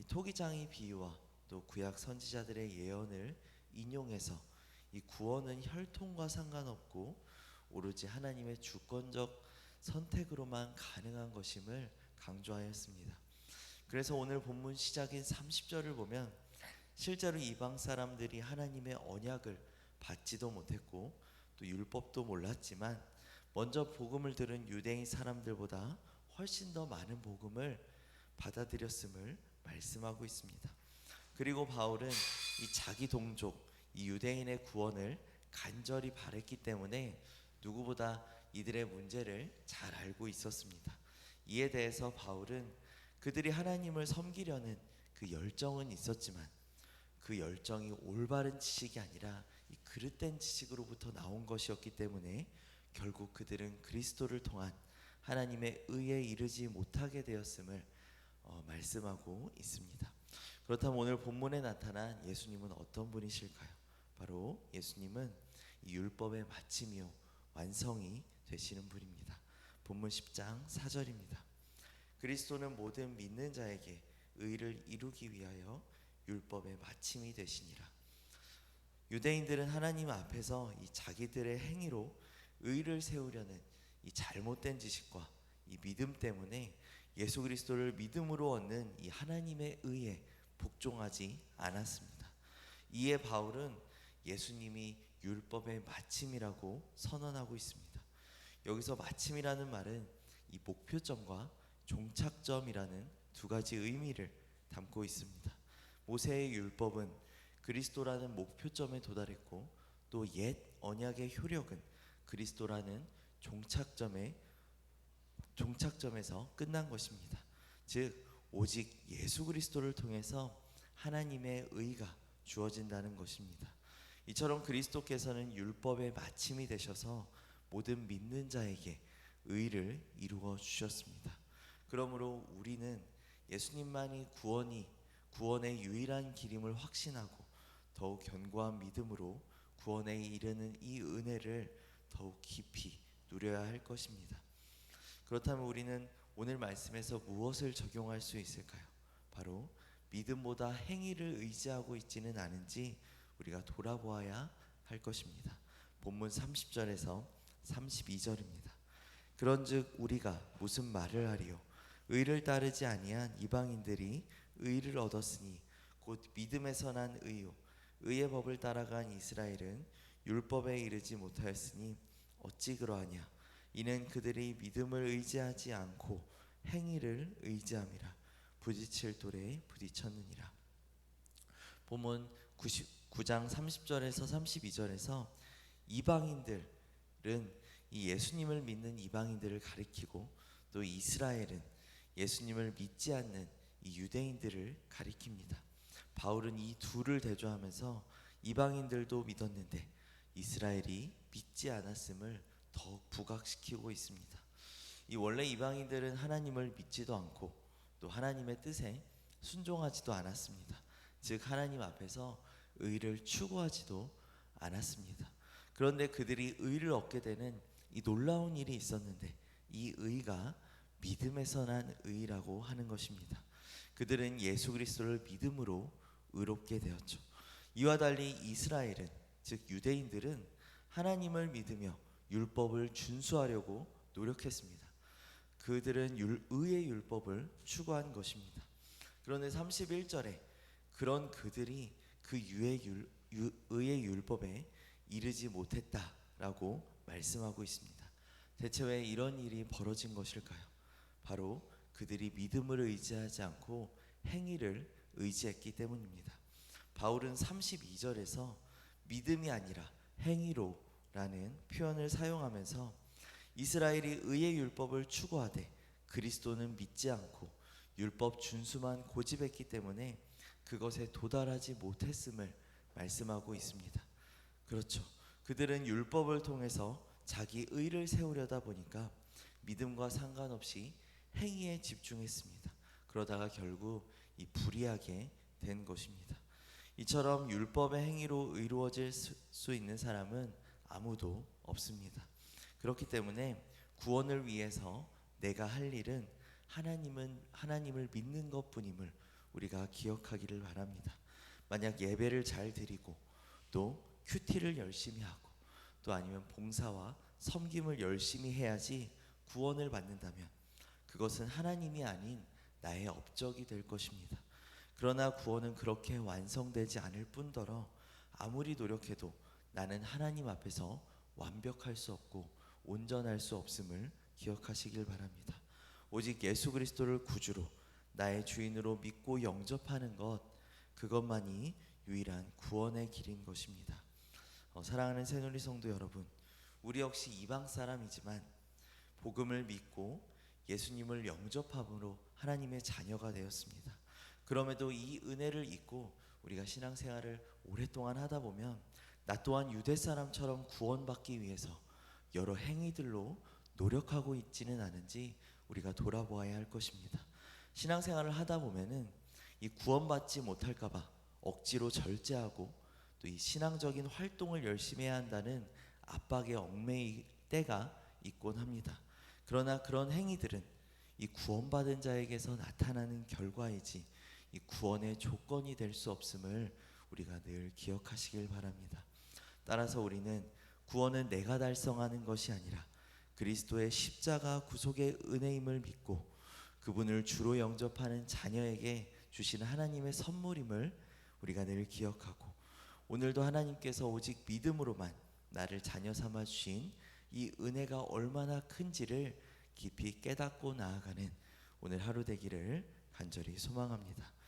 이 토기장의 비유와 또 구약 선지자들의 예언을 인용해서 이 구원은 혈통과 상관없고 오로지 하나님의 주권적 선택으로만 가능한 것임을 강조하였습니다. 그래서 오늘 본문 시작인 30절을 보면 실제로 이방 사람들이 하나님의 언약을 받지도 못했고 또 율법도 몰랐지만 먼저 복음을 들은 유대인 사람들보다 훨씬 더 많은 복음을 받아들였음을 말씀하고 있습니다. 그리고 바울은 이 자기 동족 이 유대인의 구원을 간절히 바랬기 때문에 누구보다 이들의 문제를 잘 알고 있었습니다. 이에 대해서 바울은 그들이 하나님을 섬기려는 그 열정은 있었지만 그 열정이 올바른 지식이 아니라 이 그릇된 지식으로부터 나온 것이었기 때문에 결국 그들은 그리스도를 통한 하나님의 의에 이르지 못하게 되었음을 어, 말씀하고 있습니다. 그렇다면 오늘 본문에 나타난 예수님은 어떤 분이실까요? 바로 예수님은 이 율법의 마침이요 완성이 되시는 분입니다. 본문 10장 4절입니다. 그리스도는 모든 믿는 자에게 의를 이루기 위하여 율법의 마침이 되시니라. 유대인들은 하나님 앞에서 이 자기들의 행위로 의를 세우려는 이 잘못된 지식과 이 믿음 때문에 예수 그리스도를 믿음으로 얻는 이 하나님의 의에 복종하지 않았습니다. 이에 바울은 예수님이 율법의 마침이라고 선언하고 있습니다. 여기서 마침이라는 말은 이 목표점과 종착점이라는 두 가지 의미를 담고 있습니다. 모세의 율법은 그리스도라는 목표점에 도달했고 또 옛 언약의 효력은 그리스도라는 종착점에 종착점에서 끝난 것입니다. 즉 오직 예수 그리스도를 통해서 하나님의 의가 주어진다는 것입니다. 이처럼 그리스도께서는 율법의 마침이 되셔서 모든 믿는 자에게 의를 이루어 주셨습니다. 그러므로 우리는 예수님만이 구원이 구원의 유일한 길임을 확신하고 더욱 견고한 믿음으로 구원에 이르는 이 은혜를 더욱 깊이 누려야 할 것입니다. 그렇다면 우리는 오늘 말씀에서 무엇을 적용할 수 있을까요? 바로 믿음보다 행위를 의지하고 있지는 않은지 우리가 돌아보아야 할 것입니다. 본문 30절에서 32절입니다. 그런즉 우리가 무슨 말을 하리요 의를 따르지 아니한 이방인들이 의를 얻었으니 곧 믿음에서 난 의요 의의 법을 따라간 이스라엘은 율법에 이르지 못하였으니 어찌 그러하냐 이는 그들이 믿음을 의지하지 않고 행위를 의지함이라 부딪힐 돌에 부딪혔느니라 본문 99장 30절에서 32절에서 이방인들은 이 예수님을 믿는 이방인들을 가리키고 또 이스라엘은 예수님을 믿지 않는 이 유대인들을 가리킵니다. 바울은 이 둘을 대조하면서 이방인들도 믿었는데 이스라엘이 믿지 않았음을 더욱 부각시키고 있습니다. 이 원래 이방인들은 하나님을 믿지도 않고 또 하나님의 뜻에 순종하지도 않았습니다. 즉 하나님 앞에서 의를 추구하지도 않았습니다. 그런데 그들이 의를 얻게 되는 이 놀라운 일이 있었는데 이 의가 믿음에서 난 의라고 하는 것입니다. 그들은 예수 그리스도를 믿음으로 의롭게 되었죠. 이와 달리 이스라엘은 즉 유대인들은 하나님을 믿으며 율법을 준수하려고 노력했습니다. 그들은 율, 의의 율법을 추구한 것입니다. 그런데 31절에 그런 그들이 그 유의 율, 유, 의의 율법에 이르지 못했다라고 말씀하고 있습니다. 대체 왜 이런 일이 벌어진 것일까요? 바로 그들이 믿음을 의지하지 않고 행위를 의지했기 때문입니다. 바울은 32절에서 믿음이 아니라 행위로 라는 표현을 사용하면서 이스라엘이 의의 율법을 추구하되 그리스도는 믿지 않고 율법 준수만 고집했기 때문에 그것에 도달하지 못했음을 말씀하고 있습니다. 그렇죠. 그들은 율법을 통해서 자기 의를 세우려다 보니까 믿음과 상관없이 행위에 집중했습니다. 그러다가 결국 이 불의하게 된 것입니다. 이처럼 율법의 행위로 이루어질 수 있는 사람은 아무도 없습니다. 그렇기 때문에 구원을 위해서 내가 할 일은 하나님은 하나님을 믿는 것뿐임을 우리가 기억하기를 바랍니다. 만약 예배를 잘 드리고 또 큐티를 열심히 하고 또 아니면 봉사와 섬김을 열심히 해야지 구원을 받는다면 그것은 하나님이 아닌 나의 업적이 될 것입니다. 그러나 구원은 그렇게 완성되지 않을 뿐더러 아무리 노력해도 나는 하나님 앞에서 완벽할 수 없고 온전할 수 없음을 기억하시길 바랍니다. 오직 예수 그리스도를 구주로 나의 주인으로 믿고 영접하는 것 그것만이 유일한 구원의 길인 것입니다. 어, 사랑하는 새누리 성도 여러분, 우리 역시 이방 사람이지만 복음을 믿고 예수님을 영접함으로 하나님의 자녀가 되었습니다. 그럼에도 이 은혜를 잊고 우리가 신앙생활을 오랫동안 하다 보면 나 또한 유대 사람처럼 구원받기 위해서 여러 행위들로 노력하고 있지는 않은지 우리가 돌아보아야 할 것입니다. 신앙생활을 하다 보면은 이 구원받지 못할까봐 억지로 절제하고 또 이 신앙적인 활동을 열심히 해야 한다는 압박에 얽매일 때가 있곤 합니다. 그러나 그런 행위들은 이 구원받은 자에게서 나타나는 결과이지 이 구원의 조건이 될 수 없음을 우리가 늘 기억하시길 바랍니다. 따라서 우리는 구원은 내가 달성하는 것이 아니라 그리스도의 십자가 구속의 은혜임을 믿고 그분을 주로 영접하는 자녀에게 주시는 하나님의 선물임을 우리가 늘 기억하고 오늘도 하나님께서 오직 믿음으로만 나를 자녀 삼아 주신 이 은혜가 얼마나 큰지를 깊이 깨닫고 나아가는 오늘 하루 되기를 간절히 소망합니다.